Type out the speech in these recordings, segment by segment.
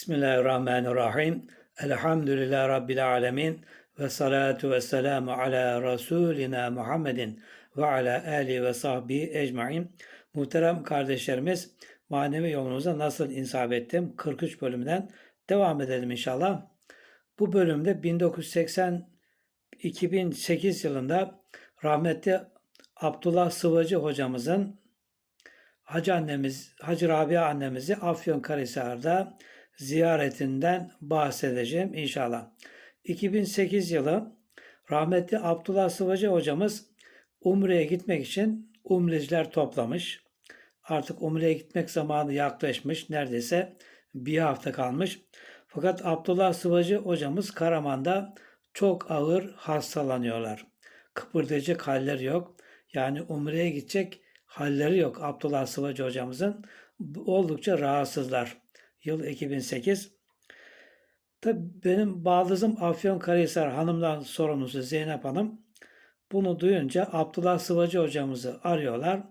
Bismillahirrahmanirrahim. Elhamdülillah Rabbil alemin. Ve salatu ve selamu ala Resulina Muhammedin ve ala ali ve sahbihi ecmain. Muhterem kardeşlerimiz, manevi yolumuza nasıl insaf ettim? 43 bölümden devam edelim inşallah. Bu bölümde 1980 2008 yılında rahmetli Abdullah Sıvacı hocamızın Hacı annemiz, Hacı Rabia annemizi Afyonkarahisar'da ziyaretinden bahsedeceğim inşallah. 2008 yılı rahmetli Abdullah Sıvacı hocamız Umre'ye gitmek için umreciler toplamış. Artık Umre'ye gitmek zamanı yaklaşmış. Neredeyse bir hafta kalmış. Fakat Abdullah Sıvacı hocamız Karaman'da çok ağır hastalanıyorlar. Kıpırdayacak halleri yok. Yani Umre'ye gidecek halleri yok Abdullah Sıvacı hocamızın. Oldukça rahatsızlar. Yıl 2008. Tabii benim baldızım Afyonkarahisar hanımdan sorumlusu Zeynep Hanım. Bunu duyunca Abdullah Sıvacı hocamızı arıyorlar.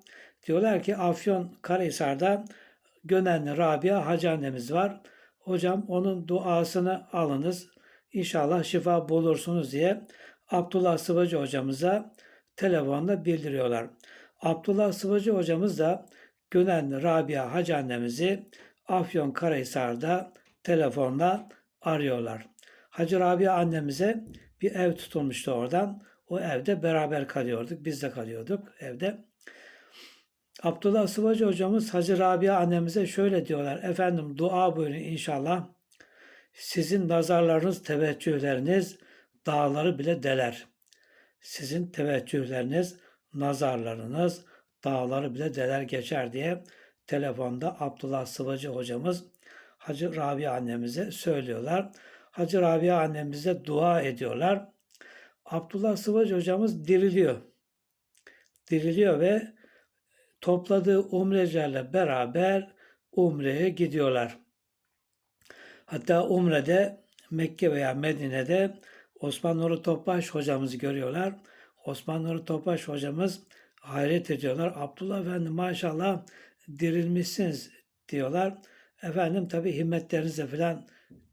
Diyorlar ki Afyon Karahisar'da Gönenli Rabia Hacı annemiz var. Hocam onun duasını alınız. İnşallah şifa bulursunuz diye Abdullah Sıvacı hocamıza telefonda bildiriyorlar. Abdullah Sıvacı hocamız da Gönenli Rabia Hacı annemizi Afyon Karahisar'da telefonla arıyorlar. Hacı Rabia annemize bir ev tutulmuştu oradan. O evde beraber kalıyorduk. Biz de kalıyorduk evde. Abdullah Sıvacı hocamız Hacı Rabia annemize şöyle diyorlar. Efendim dua buyurun inşallah. Sizin nazarlarınız, teveccühleriniz dağları bile deler. Sizin teveccühleriniz, nazarlarınız dağları bile deler geçer diye telefonda Abdullah Sıvacı hocamız Hacı Rabia annemize söylüyorlar. Hacı Rabia annemize dua ediyorlar. Abdullah Sıvacı hocamız diriliyor. Diriliyor ve topladığı umrecilerle beraber umreye gidiyorlar. Hatta umrede Mekke veya Medine'de Osman Nuri Topbaş hocamızı görüyorlar. Osman Nuri Topbaş hocamız hayret ediyorlar. Abdullah Efendi maşallah dirilmişsiniz diyorlar. Efendim tabi himmetlerinizle falan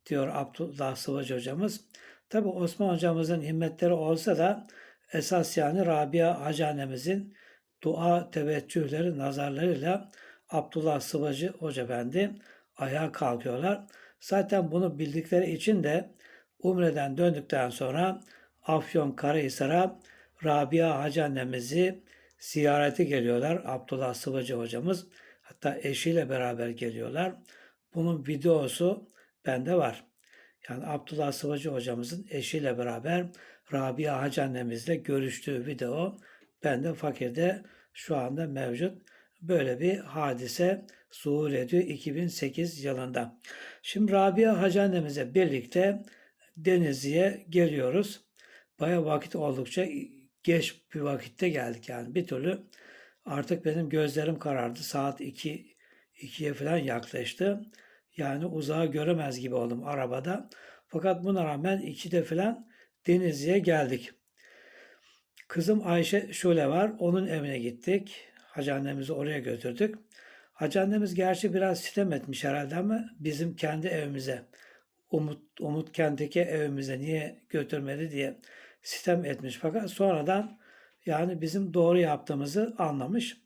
diyor Abdullah Sıvacı hocamız. Tabi Osman hocamızın himmetleri olsa da esas yani Rabia Hacı annemizin dua teveccühleri, nazarlarıyla Abdullah Sıvacı Hoca Efendi ayağa kalkıyorlar. Zaten bunu bildikleri için de Umre'den döndükten sonra Afyon Karahisar'a Rabia Hacı annemizi ziyarete geliyorlar. Abdullah Sıvacı hocamız hatta eşiyle beraber geliyorlar. Bunun videosu bende var. Yani Abdullah Sıvacı hocamızın eşiyle beraber Rabia Hacı annemizle görüştüğü video bende fakirde şu anda mevcut. Böyle bir hadise zuhur ediyor 2008 yılında. Şimdi Rabia Hacı annemize birlikte Denizli'ye geliyoruz. Baya vakit oldukça geç bir vakitte geldik yani bir türlü artık benim gözlerim karardı. Saat 2 2'ye falan yaklaştı. Yani uzağı göremez gibi oldum arabada. Fakat buna rağmen 2'de falan Denizli'ye geldik. Kızım Ayşe şöyle var. Onun evine gittik. Hacı annemizi oraya götürdük. Hacı annemiz gerçi biraz sitem etmiş herhalde ama bizim kendi evimize, Umut, Umut kentteki evimize niye götürmedi diye sitem etmiş. Fakat sonradan yani bizim doğru yaptığımızı anlamış.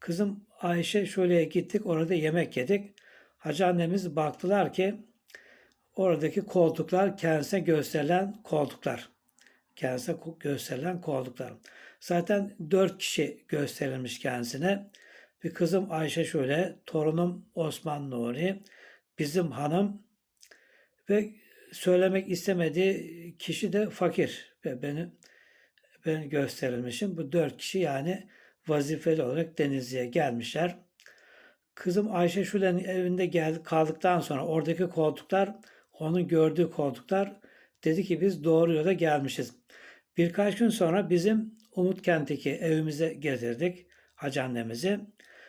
Kızım Ayşe şöyle gittik orada yemek yedik. Hacı annemiz baktılar ki oradaki koltuklar kendisine gösterilen koltuklar. Kendisine gösterilen koltuklar. Zaten dört kişi gösterilmiş kendisine. Bir kızım Ayşe şöyle, torunum Osman Nuri, bizim hanım ve söylemek istemediği kişi de fakir ve beni ben gösterilmişim. Bu dört kişi yani vazifeli olarak Denizli'ye gelmişler. Kızım Ayşe Şule'nin evinde geldi, kaldıktan sonra oradaki koltuklar, onun gördüğü koltuklar dedi ki biz doğru yola gelmişiz. Birkaç gün sonra bizim Umut Kent'teki evimize getirdik hacı.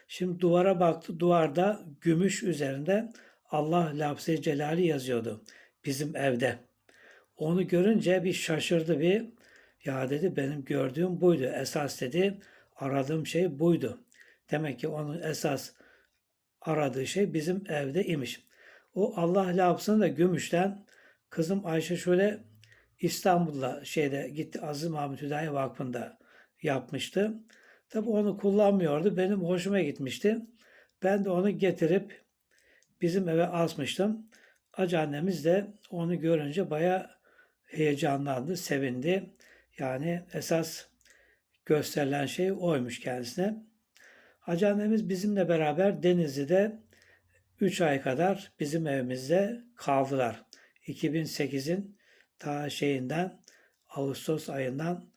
Şimdi duvara baktı. Duvarda gümüş üzerinde Allah lafzı celali yazıyordu bizim evde. Onu görünce bir şaşırdı bir. Ya dedi benim gördüğüm buydu. Esas dedi aradığım şey buydu. Demek ki onun esas aradığı şey bizim evde imiş. O Allah lafzını da Gümüş'ten kızım Ayşe şöyle İstanbul'da şeyde gitti Aziz Mahmut Hüdayi Vakfı'nda yapmıştı. Tabi onu kullanmıyordu. Benim hoşuma gitmişti. Ben de onu getirip bizim eve asmıştım. Acı annemiz de onu görünce baya heyecanlandı, sevindi. Yani esas gösterilen şey oymuş kendisine. Hacı annemiz bizimle beraber Denizli'de 3 ay kadar bizim evimizde kaldılar. 2008'in ta şeyinden Ağustos ayından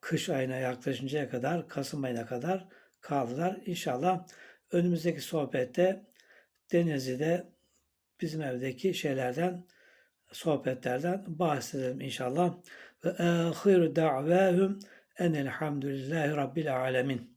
kış ayına yaklaşıncaya kadar, Kasım ayına kadar kaldılar. İnşallah önümüzdeki sohbette Denizli'de bizim evdeki şeylerden, sohbetlerden bahsedelim inşallah. Ve ahiru da'vahum enelhamdülillahi rabbil alemin.